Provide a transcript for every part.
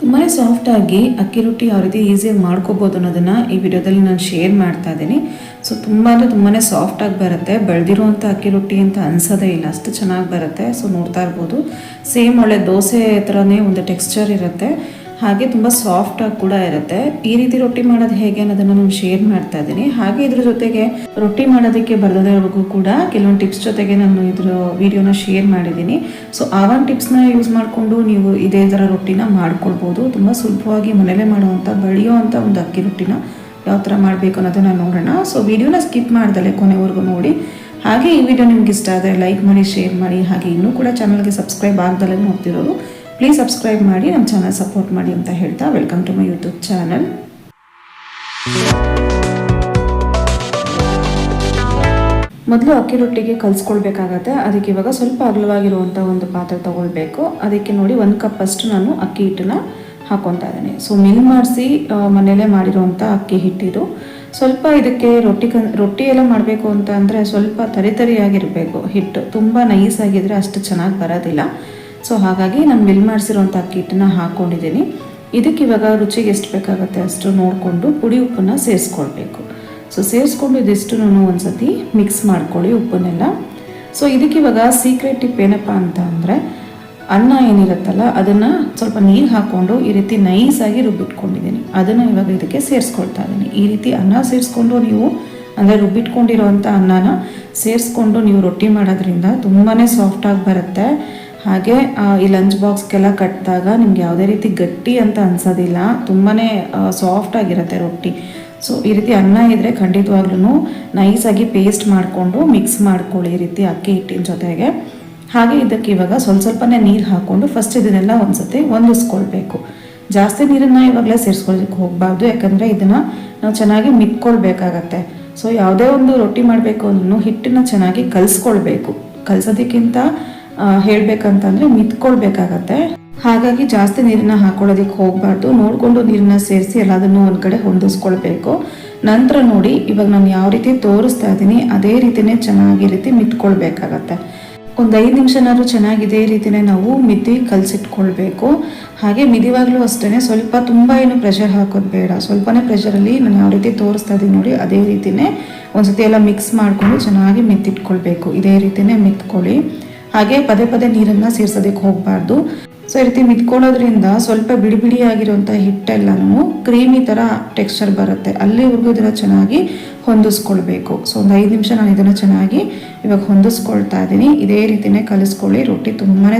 ತುಂಬಾ ಸಾಫ್ಟಾಗಿ ಅಕ್ಕಿ ರೊಟ್ಟಿ ಯಾವ ರೀತಿ ಈಸಿಯಾಗಿ ಮಾಡ್ಕೋಬೋದು ಅನ್ನೋದನ್ನು ಈ ವಿಡಿಯೋದಲ್ಲಿ ನಾನು ಶೇರ್ ಮಾಡ್ತಾ ಇದ್ದೀನಿ. ಸೊ ತುಂಬ ಅಂದರೆ ತುಂಬಾ ಸಾಫ್ಟಾಗಿ ಬರುತ್ತೆ. ಬೆಳೆದಿರುವಂಥ ಅಕ್ಕಿ ರೊಟ್ಟಿ ಅಂತ ಅನ್ಸೋದೇ ಇಲ್ಲ. ಅಷ್ಟು ಚೆನ್ನಾಗಿ ಬರುತ್ತೆ. ಸೊ ನೋಡ್ತಾ ಇರ್ಬೋದು. ಸೇಮ್ ಒಳ್ಳೆ ದೋಸೆ ಥರನೇ ಒಂದು ಟೆಕ್ಸ್ಚರ್ ಇರುತ್ತೆ. ಹಾಗೆ ತುಂಬ ಸಾಫ್ಟಾಗಿ ಕೂಡ ಇರುತ್ತೆ. ಈ ರೀತಿ ರೊಟ್ಟಿ ಮಾಡೋದು ಹೇಗೆ ಅನ್ನೋದನ್ನು ನಾನು ಶೇರ್ ಮಾಡ್ತಾ ಇದ್ದೀನಿ. ಹಾಗೆ ಇದ್ರ ಜೊತೆಗೆ ರೊಟ್ಟಿ ಮಾಡೋದಕ್ಕೆ ಬರದವ್ರಿಗೂ ಕೂಡ ಕೆಲವೊಂದು ಟಿಪ್ಸ್ ಜೊತೆಗೆ ನಾನು ಇದ್ರ ವಿಡಿಯೋನ ಶೇರ್ ಮಾಡಿದ್ದೀನಿ. ಸೊ ಆ ಒಂದು ಟಿಪ್ಸ್ನ ಯೂಸ್ ಮಾಡಿಕೊಂಡು ನೀವು ಇದೇ ಥರ ರೊಟ್ಟಿನ ಮಾಡ್ಕೊಳ್ಬೋದು. ತುಂಬ ಸುಲಭವಾಗಿ ಮನೆಯಲ್ಲೇ ಮಾಡುವಂಥ ಬೆಳೆಯುವಂಥ ಒಂದು ಅಕ್ಕಿ ರೊಟ್ಟಿನ ಯಾವ ಥರ ಮಾಡಬೇಕು ಅನ್ನೋದನ್ನು ನೋಡೋಣ. ಸೊ ವಿಡಿಯೋನ ಸ್ಕಿಪ್ ಮಾಡ್ದಲೆ ಕೊನೆವರೆಗೂ ನೋಡಿ. ಹಾಗೆ ಈ ವಿಡಿಯೋ ನಿಮ್ಗೆ ಇಷ್ಟ ಆದರೆ ಲೈಕ್ ಮಾಡಿ ಶೇರ್ ಮಾಡಿ. ಹಾಗೆ ಇನ್ನೂ ಕೂಡ ಚಾನಲ್ಗೆ ಸಬ್ಸ್ಕ್ರೈಬ್ ಆಗ್ದಲೇ ನೋಡ್ತಿರೋರು ಪ್ಲೀಸ್ ಸಬ್ಸ್ಕ್ರೈಬ್ ಮಾಡಿ ನಮ್ಮ ಚಾನಲ್ ಸಪೋರ್ಟ್ ಮಾಡಿ ಅಂತ ಹೇಳ್ತಾ welcome to my YouTube channel ಮೊದಲು ಅಕ್ಕಿ ರೊಟ್ಟಿಗೆ ಕಲಿಸ್ಕೊಳ್ಬೇಕಾಗತ್ತೆ. ಅದಕ್ಕೆ ಇವಾಗ ಸ್ವಲ್ಪ ಅಗಲವಾಗಿರುವಂಥ ಒಂದು ಪಾತ್ರೆ ತೊಗೊಳ್ಬೇಕು. ಅದಕ್ಕೆ ನೋಡಿ ಒಂದು ಕಪ್ ಅಷ್ಟು ನಾನು ಅಕ್ಕಿ ಹಿಟ್ಟನ್ನ ಹಾಕೊತಾ ಇದ್ದೀನಿ. ಸೊ ಮಿಲ್ ಮಾಡಿಸಿ ಮನೆಯಲ್ಲೇ ಮಾಡಿರುವಂಥ ಅಕ್ಕಿ ಹಿಟ್ಟಿದು ಸ್ವಲ್ಪ ಇದಕ್ಕೆ ರೊಟ್ಟಿ ಕನ್ ರೊಟ್ಟಿ ಎಲ್ಲ ಮಾಡಬೇಕು ಅಂತ ಅಂದರೆ ಸ್ವಲ್ಪ ತರಿತರಿಯಾಗಿರಬೇಕು ಹಿಟ್ಟು. ತುಂಬ ನೈಸ್ ಆಗಿದ್ರೆ ಅಷ್ಟು ಚೆನ್ನಾಗಿ ಬರೋದಿಲ್ಲ. ಸೊ ಹಾಗಾಗಿ ನಾನು ಮಿಲ್ ಮಾಡಿಸಿರುವಂಥ ಅಕ್ಕಿ ಹಿಟ್ಟನ್ನ ಹಾಕ್ಕೊಂಡಿದ್ದೀನಿ ಇದಕ್ಕೆ ಇವಾಗ ರುಚಿಗೆ ಎಷ್ಟು ಬೇಕಾಗುತ್ತೆ ಅಷ್ಟು ನೋಡಿಕೊಂಡು ಪುಡಿ ಉಪ್ಪನ್ನು ಸೇರಿಸ್ಕೊಳ್ಬೇಕು. ಸೊ ಸೇರಿಸ್ಕೊಂಡು ಇದಿಷ್ಟು ನಾನು ಒಂದ್ಸತಿ ಮಿಕ್ಸ್ ಮಾಡ್ಕೊಳ್ಳಿ ಉಪ್ಪನ್ನೆಲ್ಲ. ಸೊ ಇದಕ್ಕೆ ಇವಾಗ ಸೀಕ್ರೆಟ್ ಟಿಪ್ ಏನಪ್ಪ ಅಂತ ಅಂದರೆ, ಅನ್ನ ಏನಿರುತ್ತಲ್ಲ ಅದನ್ನು ಸ್ವಲ್ಪ ನೀರು ಹಾಕ್ಕೊಂಡು ಈ ರೀತಿ ನೈಸಾಗಿ ರುಬ್ಬಿಟ್ಕೊಂಡಿದ್ದೀನಿ. ಅದನ್ನು ಇವಾಗ ಇದಕ್ಕೆ ಸೇರಿಸ್ಕೊಳ್ತಾ ಇದ್ದೀನಿ. ಈ ರೀತಿ ಅನ್ನ ಸೇರಿಸ್ಕೊಂಡು ನೀವು, ಅಂದರೆ ರುಬ್ಬಿಟ್ಕೊಂಡಿರೋವಂಥ ಅನ್ನನ ಸೇರಿಸ್ಕೊಂಡು ನೀವು ರೊಟ್ಟಿ ಮಾಡೋದ್ರಿಂದ ತುಂಬಾ ಸಾಫ್ಟಾಗಿ ಬರುತ್ತೆ. ಹಾಗೆ ಈ ಲಂಚ್ ಬಾಕ್ಸ್ಗೆಲ್ಲ ಕಟ್ಟಿದಾಗ ನಿಮ್ಗೆ ಯಾವುದೇ ರೀತಿ ಗಟ್ಟಿ ಅಂತ ಅನ್ಸೋದಿಲ್ಲ. ತುಂಬಾ ಸಾಫ್ಟ್ ಆಗಿರುತ್ತೆ ರೊಟ್ಟಿ. ಸೊ ಈ ರೀತಿ ಅನ್ನ ಇದ್ದರೆ ಖಂಡಿತವಾಗ್ಲೂ ನೈಸಾಗಿ ಪೇಸ್ಟ್ ಮಾಡಿಕೊಂಡು ಮಿಕ್ಸ್ ಮಾಡ್ಕೊಳ್ಳಿ ಈ ರೀತಿ ಅಕ್ಕಿ ಹಿಟ್ಟಿನ ಜೊತೆಗೆ. ಹಾಗೆ ಇದಕ್ಕೆ ಇವಾಗ ಸ್ವಲ್ಪ ಸ್ವಲ್ಪನೇ ನೀರು ಹಾಕ್ಕೊಂಡು ಫಸ್ಟ್ ಇದನ್ನೆಲ್ಲ ಒಂದ್ಸತಿ ಹೊಂದಿಸ್ಕೊಳ್ಬೇಕು. ಜಾಸ್ತಿ ನೀರನ್ನು ಇವಾಗಲೇ ಸೇರಿಸ್ಕೊಳ್ಳೋದಕ್ಕೆ ಹೋಗಬಾರ್ದು, ಯಾಕಂದರೆ ಇದನ್ನು ನಾವು ಚೆನ್ನಾಗಿ ಮಿಕ್ಕೊಳ್ಬೇಕಾಗತ್ತೆ. ಸೊ ಯಾವುದೇ ಒಂದು ರೊಟ್ಟಿ ಮಾಡಬೇಕು ಅಂದ್ರೂ ಹಿಟ್ಟನ್ನು ಚೆನ್ನಾಗಿ ಕಲಿಸ್ಕೊಳ್ಬೇಕು. ಕಲ್ಸೋದಕ್ಕಿಂತ ಹೇಳ್ಬೇಕಂತಂದ್ರೆ ಮಿತ್ಕೊಳ್ಬೇಕಾಗತ್ತೆ ಹಾಗಾಗಿ ಜಾಸ್ತಿ ನೀರನ್ನ ಹಾಕೊಳ್ಳೋದಕ್ಕೆ ಹೋಗ್ಬಾರ್ದು. ನೋಡಿಕೊಂಡು ನೀರನ್ನ ಸೇರಿಸಿ ಎಲ್ಲದನ್ನು ಒಂದು ಕಡೆ ಹೊಂದಿಸ್ಕೊಳ್ಬೇಕು. ನಂತರ ನೋಡಿ ಇವಾಗ ನಾನು ಯಾವ ರೀತಿ ತೋರಿಸ್ತಾ ಇದ್ದೀನಿ, ಅದೇ ರೀತಿನೇ ಚೆನ್ನಾಗಿ ರೀತಿ ಮಿತ್ಕೊಳ್ಬೇಕಾಗತ್ತೆ ಒಂದು ಐದು ನಿಮಿಷನಾದ್ರೂ ಚೆನ್ನಾಗಿ ಇದೇ ರೀತಿನೇ ನಾವು ಮಿತಿ ಕಲಸಿಟ್ಕೊಳ್ಬೇಕು. ಹಾಗೆ ಮಿದಿವಾಗ್ಲೂ ಅಷ್ಟೇ ಸ್ವಲ್ಪ ತುಂಬ ಏನು ಪ್ರೆಷರ್ ಹಾಕೋದು ಬೇಡ. ಸ್ವಲ್ಪನೇ ಪ್ರೆಷರಲ್ಲಿ ನಾನು ಯಾವ ರೀತಿ ತೋರಿಸ್ತಾ ಇದ್ದೀನಿ ನೋಡಿ, ಅದೇ ರೀತಿನೇ ಒಂದ್ಸತಿ ಎಲ್ಲ ಮಿಕ್ಸ್ ಮಾಡಿಕೊಂಡು ಚೆನ್ನಾಗಿ ಮಿತ್ತಿಟ್ಕೊಳ್ಬೇಕು ಇದೇ ರೀತಿನೇ ಮಿತ್ಕೊಳ್ಳಿ ಹಾಗೆ ಪದೇ ಪದೇ ನೀರನ್ನ ಸೇರ್ಸೋದಕ್ಕೆ ಹೋಗಬಾರ್ದು. ಸೊ ಈ ರೀತಿ ಮಿತ್ಕೊಳ್ಳೋದ್ರಿಂದ ಸ್ವಲ್ಪ ಬಿಡಿ ಬಿಡಿ ಆಗಿರುವಂಥ ಹಿಟ್ಟೆಲ್ಲನೂ ಕ್ರೀಮಿ ತರ ಟೆಕ್ಸ್ಚರ್ ಬರುತ್ತೆ. ಅಲ್ಲಿವರೆಗೂ ಇದನ್ನು ಚೆನ್ನಾಗಿ ಹೊಂದಿಸ್ಕೊಳ್ಬೇಕು. ಸೊ ಒಂದು ಐದು ನಿಮಿಷ ನಾನು ಇದನ್ನು ಚೆನ್ನಾಗಿ ಇವಾಗ ಹೊಂದಿಸ್ಕೊಳ್ತಾ ಇದ್ದೀನಿ. ಇದೇ ರೀತಿನೇ ಕಲಿಸ್ಕೊಳ್ಳಿ. ರೊಟ್ಟಿ ತುಂಬಾ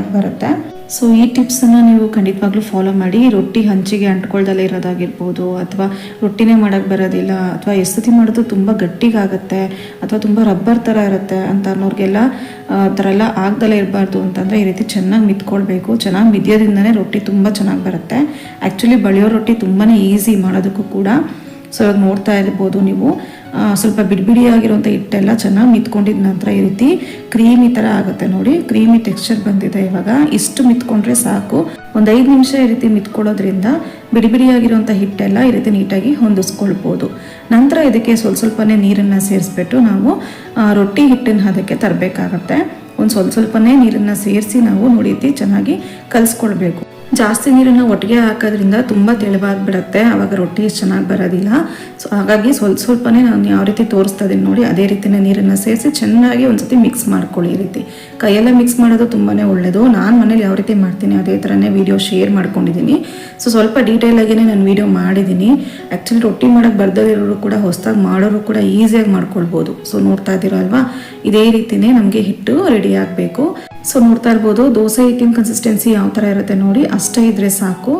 ಆಗಿ ಬರುತ್ತೆ. ಸೊ ಈ ಟಿಪ್ಸನ್ನು ನೀವು ಖಂಡಿತವಾಗ್ಲೂ ಫಾಲೋ ಮಾಡಿ. ರೊಟ್ಟಿ ಹಂಚಿಗೆ ಅಂಟ್ಕೊಳ್ದಲ್ಲೇ ಇರೋದಾಗಿರ್ಬೋದು, ಅಥವಾ ರೊಟ್ಟಿನೇ ಮಾಡೋಕ್ಕೆ ಬರೋದಿಲ್ಲ, ಅಥವಾ ಎಸ್ತಿ ಮಾಡೋದು ತುಂಬ ಗಟ್ಟಿಗಾಗುತ್ತೆ, ಅಥವಾ ತುಂಬ ರಬ್ಬರ್ ಥರ ಇರುತ್ತೆ ಅಂತ ಅನ್ನೋರಿಗೆಲ್ಲ, ಆ ಥರ ಎಲ್ಲ ಆಗ್ದಲೇ ಇರಬಾರ್ದು ಅಂತಂದರೆ ಈ ರೀತಿ ಚೆನ್ನಾಗಿ ಮಿತ್ಕೊಳ್ಬೇಕು. ಚೆನ್ನಾಗಿ ಮಿದ್ಯೋದ್ರಿಂದನೇ ರೊಟ್ಟಿ ತುಂಬ ಚೆನ್ನಾಗಿ ಬರುತ್ತೆ. ಆ್ಯಕ್ಚುಲಿ ಬಳಿಯೋ ರೊಟ್ಟಿ ತುಂಬಾ ಈಸಿ ಮಾಡೋದಕ್ಕೂ ಕೂಡ. ಸೊ ಇವಾಗ ನೋಡ್ತಾ ಇರ್ಬೋದು ನೀವು. ಸ್ವಲ್ಪ ಬಿಡಿಬಿಡಿ ಆಗಿರುವಂಥ ಹಿಟ್ಟೆಲ್ಲ ಚೆನ್ನಾಗಿ ಮಿತ್ಕೊಂಡಿದ ನಂತರ ಈ ರೀತಿ ಕ್ರೀಮಿ ಥರ ಆಗುತ್ತೆ ನೋಡಿ. ಕ್ರೀಮಿ ಟೆಕ್ಸ್ಚರ್ ಬಂದಿದೆ ಇವಾಗ. ಇಷ್ಟು ಮಿತ್ಕೊಂಡ್ರೆ ಸಾಕು. ಒಂದು ಐದು ನಿಮಿಷ ಈ ರೀತಿ ಮಿತ್ಕೊಳ್ಳೋದ್ರಿಂದ ಬಿಡಿಬಿಡಿ ಆಗಿರುವಂಥ ಹಿಟ್ಟೆಲ್ಲ ಈ ರೀತಿ ನೀಟಾಗಿ ಹೊಂದಿಸ್ಕೊಳ್ಬೋದು. ನಂತರ ಇದಕ್ಕೆ ಸ್ವಲ್ಪ ಸ್ವಲ್ಪನೇ ನೀರನ್ನು ಸೇರಿಸ್ಬಿಟ್ಟು ನಾವು ರೊಟ್ಟಿ ಹಿಟ್ಟನ್ನು ಅದಕ್ಕೆ ತರಬೇಕಾಗತ್ತೆ. ಒಂದು ಸ್ವಲ್ಪ ಸ್ವಲ್ಪನೇ ನೀರನ್ನು ಸೇರಿಸಿ ನಾವು ನೋಡಿ ರೀತಿ ಚೆನ್ನಾಗಿ ಕಲಿಸ್ಕೊಳ್ಬೇಕು. ಜಾಸ್ತಿ ನೀರನ್ನು ಒಟ್ಟಿಗೆ ಹಾಕೋದ್ರಿಂದ ತುಂಬ ತೆಳುವಾಗ್ಬಿಡುತ್ತೆ. ಆವಾಗ ರೊಟ್ಟಿ ಚೆನ್ನಾಗಿ ಬರೋದಿಲ್ಲ. ಸೊ ಹಾಗಾಗಿ ಸ್ವಲ್ಪ ಸ್ವಲ್ಪನೇ ನಾನು ಯಾವ ರೀತಿ ತೋರಿಸ್ತಾ ಇದ್ದೀನಿ ನೋಡಿ, ಅದೇ ರೀತಿನೇ ನೀರನ್ನು ಸೇರಿಸಿ ಚೆನ್ನಾಗಿ ಒಂದ್ಸತಿ ಮಿಕ್ಸ್ ಮಾಡ್ಕೊಳ್ಳಿ ಈ ರೀತಿ. ಕೈಯೆಲ್ಲ ಮಿಕ್ಸ್ ಮಾಡೋದು ತುಂಬಾ ಒಳ್ಳೆಯದು ನಾನು ಮನೇಲಿ ಯಾವ ರೀತಿ ಮಾಡ್ತೀನಿ, ಅದೇ ಥರನೇ ವೀಡಿಯೋ ಶೇರ್ ಮಾಡ್ಕೊಂಡಿದ್ದೀನಿ. ಸೊ ಸ್ವಲ್ಪ ಡೀಟೇಲ್ ಆಗಿಯೇ ನಾನು ವೀಡಿಯೋ ಮಾಡಿದ್ದೀನಿ. ಆ್ಯಕ್ಚುಲಿ ರೊಟ್ಟಿ ಮಾಡೋಕ್ಕೆ ಬರ್ದಲ್ಲಿರೋರು ಕೂಡ ಹೊಸದಾಗಿ ಮಾಡೋರು ಕೂಡ ಈಸಿಯಾಗಿ ಮಾಡ್ಕೊಳ್ಬೋದು. ಸೊ ನೋಡ್ತಾ ಇದ್ದೀರೋ ಅಲ್ವಾ? ಇದೇ ರೀತಿನೇ ನಮಗೆ ಹಿಟ್ಟು ರೆಡಿ ಆಗಬೇಕು. ಸೊ ನೋಡ್ತಾ ಇರ್ಬೋದು, ದೋಸೆ ಹಿಟ್ಟಿನ ಕನ್ಸಿಸ್ಟೆನ್ಸಿ ಯಾವ ಥರ ಇರುತ್ತೆ ನೋಡಿ, ಅಷ್ಟೇ ಇದ್ರೆ ಸಾಕು.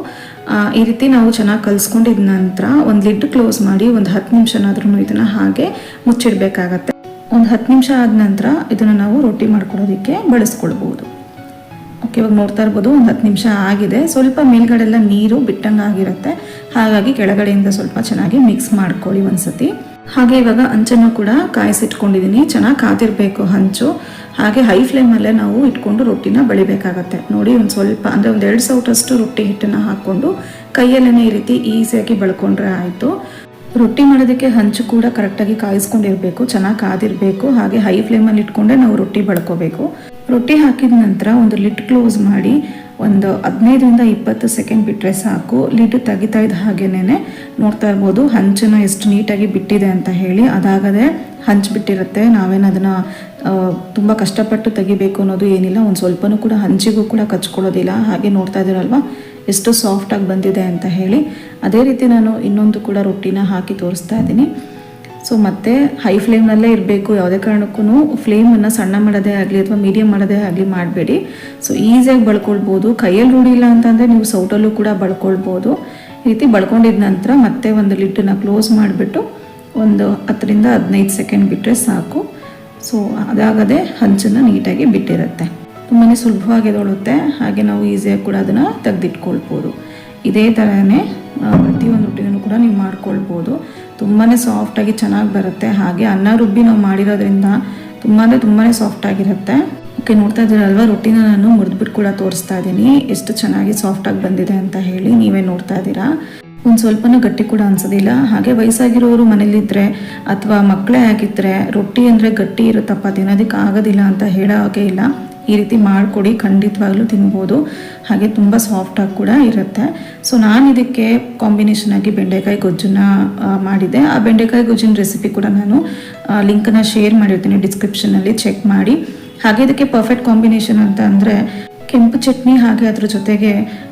ಈ ರೀತಿ ನಾವು ಚೆನ್ನಾಗಿ ಕಲಿಸ್ಕೊಂಡಿದ ನಂತರ ಒಂದು ಲಿಡ್ ಕ್ಲೋಸ್ ಮಾಡಿ ಒಂದು ಹತ್ತು ನಿಮಿಷನಾದ್ರೂ ಇದನ್ನು ಹಾಗೆ ಮುಚ್ಚಿಡಬೇಕಾಗತ್ತೆ. ಒಂದು ಹತ್ತು ನಿಮಿಷ ಆದ ನಂತರ ಇದನ್ನು ನಾವು ರೊಟ್ಟಿ ಮಾಡ್ಕೊಳ್ಳೋದಕ್ಕೆ ಬಳಸ್ಕೊಳ್ಬೋದು. ಓಕೆ ಇವಾಗ ನೋಡ್ತಾ ಇರ್ಬೋದು, ಒಂದು ಹತ್ತು ನಿಮಿಷ ಆಗಿದೆ. ಸ್ವಲ್ಪ ಮೇಲ್ಗಡೆಲ್ಲ ನೀರು ಬಿಟ್ಟಂಗೆ ಆಗಿರುತ್ತೆ ಹಾಗಾಗಿ ಕೆಳಗಡೆಯಿಂದ ಸ್ವಲ್ಪ ಚೆನ್ನಾಗಿ ಮಿಕ್ಸ್ ಮಾಡ್ಕೊಳ್ಳಿ ಒಂದ್ಸತಿ. ಹಾಗೆ ಇವಾಗ ಹಂಚನ್ನು ಕೂಡ ಕಾಯಿಸಿಟ್ಕೊಂಡಿದ್ದೀನಿ ಚೆನ್ನಾಗಿ ಕಾದಿರಬೇಕು ಹಂಚು ಹಾಗೆ ಹೈ ಫ್ಲೇಮಲ್ಲೇ ನಾವು ಇಟ್ಕೊಂಡು ರೊಟ್ಟಿನ ಬಳಿಬೇಕಾಗತ್ತೆ. ನೋಡಿ ಒಂದು ಸ್ವಲ್ಪ, ಅಂದರೆ ಒಂದು ಎರಡು ಸೌಟಷ್ಟು ರೊಟ್ಟಿ ಹಿಟ್ಟನ್ನು ಹಾಕ್ಕೊಂಡು ಕೈಯಲ್ಲೇ ಈ ರೀತಿ ಈಸಿಯಾಗಿ ಬಳ್ಕೊಂಡ್ರೆ ಆಯಿತು. ರೊಟ್ಟಿ ಮಾಡೋದಕ್ಕೆ ಹಂಚು ಕೂಡ ಕರೆಕ್ಟಾಗಿ ಕಾಯಿಸ್ಕೊಂಡಿರಬೇಕು, ಚೆನ್ನಾಗಿ ಕಾದಿರಬೇಕು. ಹಾಗೆ ಹೈ ಫ್ಲೇಮಲ್ಲಿ ಇಟ್ಕೊಂಡೆ ನಾವು ರೊಟ್ಟಿ ಬಳ್ಕೋಬೇಕು. ರೊಟ್ಟಿ ಹಾಕಿದ ನಂತರ ಒಂದು ಲಿಟ್ ಕ್ಲೋಸ್ ಮಾಡಿ ಒಂದು ಹದಿನೈದರಿಂದ ಇಪ್ಪತ್ತು ಸೆಕೆಂಡ್ ಬಿಟ್ಟರೆ ಸಾಕು. ಲಿಡ್ ತೆಗಿತಾ ಇದ್ದ ಹಾಗೇನೆ ನೋಡ್ತಾ ಇರ್ಬೋದು. ಹಂಚನ್ನು ಎಷ್ಟು ನೀಟಾಗಿ ಬಿಟ್ಟಿದೆ ಅಂತ ಹೇಳಿ. ಅದಾಗದೆ ಹಂಚು ಬಿಟ್ಟಿರುತ್ತೆ. ನಾವೇನು ಅದನ್ನು ತುಂಬ ಕಷ್ಟಪಟ್ಟು ತೆಗಿಬೇಕು ಅನ್ನೋದು ಏನಿಲ್ಲ. ಒಂದು ಸ್ವಲ್ಪನೂ ಕೂಡ ಹಂಚಿಗೂ ಕೂಡ ಕಚ್ಕೊಳ್ಳೋದಿಲ್ಲ. ಹಾಗೆ ನೋಡ್ತಾ ಇದ್ದೀರಲ್ವ? ಎಷ್ಟು ಸಾಫ್ಟಾಗಿ ಬಂದಿದೆ ಅಂತ ಹೇಳಿ. ಅದೇ ರೀತಿ ನಾನು ಇನ್ನೊಂದು ಕೂಡ ರೊಟ್ಟಿನ ಹಾಕಿ ತೋರಿಸ್ತಾ ಇದ್ದೀನಿ. ಸೊ ಮತ್ತೆ ಹೈ ಫ್ಲೇಮ್ನಲ್ಲೇ ಇರಬೇಕು, ಯಾವುದೇ ಕಾರಣಕ್ಕೂ ಫ್ಲೇಮನ್ನು ಸಣ್ಣ ಮಾಡೋದೇ ಆಗಲಿ ಅಥವಾ ಮೀಡಿಯಮ್ ಮಾಡೋದೇ ಆಗಲಿ ಮಾಡಬೇಡಿ. ಸೊ ಈಸಿಯಾಗಿ ಬಳ್ಕೊಳ್ಬೋದು. ಕೈಯಲ್ಲಿ ರೂಢಿಲ್ಲ ಅಂತಂದರೆ ನೀವು ಸೌಟಲ್ಲೂ ಕೂಡ ಬಳ್ಕೊಳ್ಬೋದು. ಈ ರೀತಿ ಬಳ್ಕೊಂಡಿದ ನಂತರ ಮತ್ತೆ ಒಂದು ಲಿಟ್ಟನ್ನು ಕ್ಲೋಸ್ ಮಾಡಿಬಿಟ್ಟು ಒಂದು ಹತ್ತರಿಂದ ಹದಿನೈದು ಸೆಕೆಂಡ್ ಬಿಟ್ಟರೆ ಸಾಕು. ಸೊ ಅದಾಗದೆ ಹಂಚನ್ನು ನೀಟಾಗಿ ಬಿಟ್ಟಿರುತ್ತೆ. ತುಂಬಾ ಸುಲಭವಾಗಿ ಎದೊಳುತ್ತೆ ಹಾಗೆ ನಾವು ಈಸಿಯಾಗಿ ಕೂಡ ಅದನ್ನು ತೆಗೆದಿಟ್ಕೊಳ್ಬೋದು. ಇದೇ ಥರನೇ ಪ್ರತಿಯೊಂದು ರೊಟ್ಟಿನೂ ಕೂಡ ನೀವು ಮಾಡ್ಕೊಳ್ಬೋದು. ತುಂಬಾ ಸಾಫ್ಟಾಗಿ ಚೆನ್ನಾಗಿ ಬರುತ್ತೆ. ಹಾಗೆ ಅನ್ನ ರುಬ್ಬಿ ನಾವು ಮಾಡಿರೋದ್ರಿಂದ ತುಂಬಾ ತುಂಬಾ ಸಾಫ್ಟಾಗಿರುತ್ತೆ ಓಕೆ, ನೋಡ್ತಾ ಇದ್ದೀರಲ್ವ ರೊಟ್ಟಿನ ನಾನು ಮುರಿದ್ಬಿಟ್ಟು ಕೂಡ ತೋರಿಸ್ತಾ ಇದ್ದೀನಿ. ಎಷ್ಟು ಚೆನ್ನಾಗಿ ಸಾಫ್ಟಾಗಿ ಬಂದಿದೆ ಅಂತ ಹೇಳಿ ನೀವೇ ನೋಡ್ತಾ ಇದ್ದೀರಾ. ಒಂದು ಸ್ವಲ್ಪನೂ ಗಟ್ಟಿ ಕೂಡ ಅನ್ಸೋದಿಲ್ಲ. ಹಾಗೆ ವಯಸ್ಸಾಗಿರೋರು ಮನೇಲಿದ್ದರೆ ಅಥವಾ ಮಕ್ಕಳೇ ಆಗಿದ್ದರೆ ರೊಟ್ಟಿ ಅಂದರೆ ಗಟ್ಟಿ ಇರುತ್ತಪ್ಪ ತಿನ್ನೋದಕ್ಕೆ ಆಗೋದಿಲ್ಲ ಅಂತ ಹೇಳೋಕೆ ಇಲ್ಲ. ಈ ರೀತಿ ಮಾಡಿಕೊಡಿ, ಖಂಡಿತವಾಗ್ಲೂ ತಿನ್ಬೋದು. ಹಾಗೆ ತುಂಬ ಸಾಫ್ಟಾಗಿ ಕೂಡ ಇರುತ್ತೆ. ಸೊ ನಾನು ಇದಕ್ಕೆ ಕಾಂಬಿನೇಷನ್ ಆಗಿ ಬೆಂಡೆಕಾಯಿ ಗೊಜ್ಜನ್ನ ಮಾಡಿದೆ ಆ ಬೆಂಡೆಕಾಯಿ ಗೊಜ್ಜಿನ ರೆಸಿಪಿ ಕೂಡ ನಾನು ಲಿಂಕನ್ನು ಶೇರ್ ಮಾಡಿರ್ತೀನಿ ಡಿಸ್ಕ್ರಿಪ್ಷನಲ್ಲಿ ಚೆಕ್ ಮಾಡಿ. ಹಾಗೆ ಇದಕ್ಕೆ ಪರ್ಫೆಕ್ಟ್ ಕಾಂಬಿನೇಷನ್ ಅಂತ ಅಂದರೆ, ಕೆಂಪು ಚಟ್ನಿ ಹಾಗೆ ಅದ್ರ ಜೊತೆಗೆ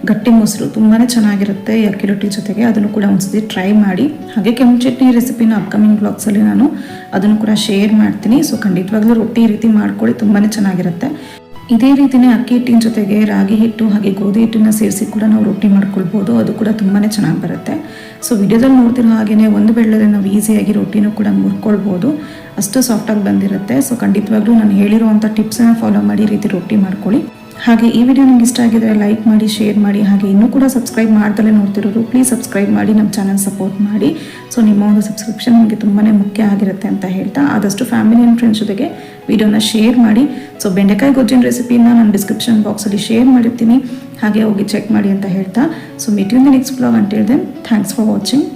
ಗಟ್ಟಿ ಮೊಸರು ತುಂಬಾ ಚೆನ್ನಾಗಿರುತ್ತೆ ಅಕ್ಕಿ ರೊಟ್ಟಿ ಜೊತೆಗೆ. ಅದನ್ನು ಕೂಡ ಒಂದ್ಸತಿ ಟ್ರೈ ಮಾಡಿ. ಹಾಗೆ ಕೆಂಪು ಚಟ್ನಿ ರೆಸಿಪಿನ ಅಪ್ಕಮಿಂಗ್ ಬ್ಲಾಗ್ಸಲ್ಲಿ ನಾನು ಅದನ್ನು ಕೂಡ ಶೇರ್ ಮಾಡ್ತೀನಿ. ಸೊ ಖಂಡಿತವಾಗ್ಲೂ ರೊಟ್ಟಿ ಈ ರೀತಿ ಮಾಡ್ಕೊಳ್ಳಿ ತುಂಬಾ ಚೆನ್ನಾಗಿರುತ್ತೆ. ಇದೇ ರೀತಿಯೇ ಅಕ್ಕಿ ಹಿಟ್ಟಿನ ಜೊತೆಗೆ ರಾಗಿ ಹಿಟ್ಟು ಹಾಗೆ ಗೋಧಿ ಹಿಟ್ಟನ್ನು ಸೇರಿಸಿ ಕೂಡ ನಾವು ರೊಟ್ಟಿ ಮಾಡ್ಕೊಳ್ಬೋದು. ಅದು ಕೂಡ ತುಂಬಾ ಚೆನ್ನಾಗಿ ಬರುತ್ತೆ. ಸೊ ವಿಡಿಯೋದಲ್ಲಿ ನೋಡ್ತಿರೋ ಹಾಗೆಯೇ ಒಂದು ಬೆಳ್ಳಲ್ಲಿ ನಾವು ಈಸಿಯಾಗಿ ರೊಟ್ಟಿನೂ ಕೂಡ ಮುರ್ಕೊಳ್ಬೋದು. ಅಷ್ಟು ಸಾಫ್ಟಾಗಿ ಬಂದಿರುತ್ತೆ. ಸೊ ಖಂಡಿತವಾಗ್ಲೂ ನಾನು ಹೇಳಿರುವಂಥ ಟಿಪ್ಸನ್ನು ಫಾಲೋ ಮಾಡಿ ರೀತಿ ರೊಟ್ಟಿ ಮಾಡ್ಕೊಳ್ಳಿ. ಹಾಗೆ ಈ ವಿಡಿಯೋ ನಿಮ್ಗೆ ಇಷ್ಟ ಆಗಿದ್ರೆ ಲೈಕ್ ಮಾಡಿ ಶೇರ್ ಮಾಡಿ, ಹಾಗೆ ಇನ್ನೂ ಕೂಡ ಸಬ್ಸ್ಕ್ರೈಬ್ ಮಾಡ್ದಲೇ ನೋಡ್ತಿರೋರು ಪ್ಲೀಸ್ ಸಬ್ಸ್ಕ್ರೈಬ್ ಮಾಡಿ ನಮ್ಮ ಚಾನಲ್ ಸಪೋರ್ಟ್ ಮಾಡಿ. ಸೊ ನಿಮ್ಮ ಒಂದು ಸಬ್ಸ್ಕ್ರಿಪ್ಷನ್ ನಮಗೆ ತುಂಬಾ ಮುಖ್ಯ ಆಗಿರುತ್ತೆ ಅಂತ ಹೇಳ್ತಾ, ಆದಷ್ಟು ಫ್ಯಾಮಿಲಿ ಆ್ಯಂಡ್ ಫ್ರೆಂಡ್ಸ್ ಜೊತೆಗೆ ವಿಡಿಯೋನ ಶೇರ್ ಮಾಡಿ. ಸೊ ಬೆಂಡೆಕಾಯಿ ಗೊಜ್ಜಿನ ರೆಸಿಪಿನ ನಾನು ಡಿಸ್ಕ್ರಿಪ್ಷನ್ ಬಾಕ್ಸಲ್ಲಿ ಶೇರ್ ಮಾಡಿರ್ತೀನಿ. ಹಾಗೆ ಹೋಗಿ ಚೆಕ್ ಮಾಡಿ ಅಂತ ಹೇಳ್ತಾ. So meet you the next blog ಅಂತ ಹೇಳ್ದೆ ಥ್ಯಾಂಕ್ಸ್ ಫಾರ್ ವಾಚಿಂಗ್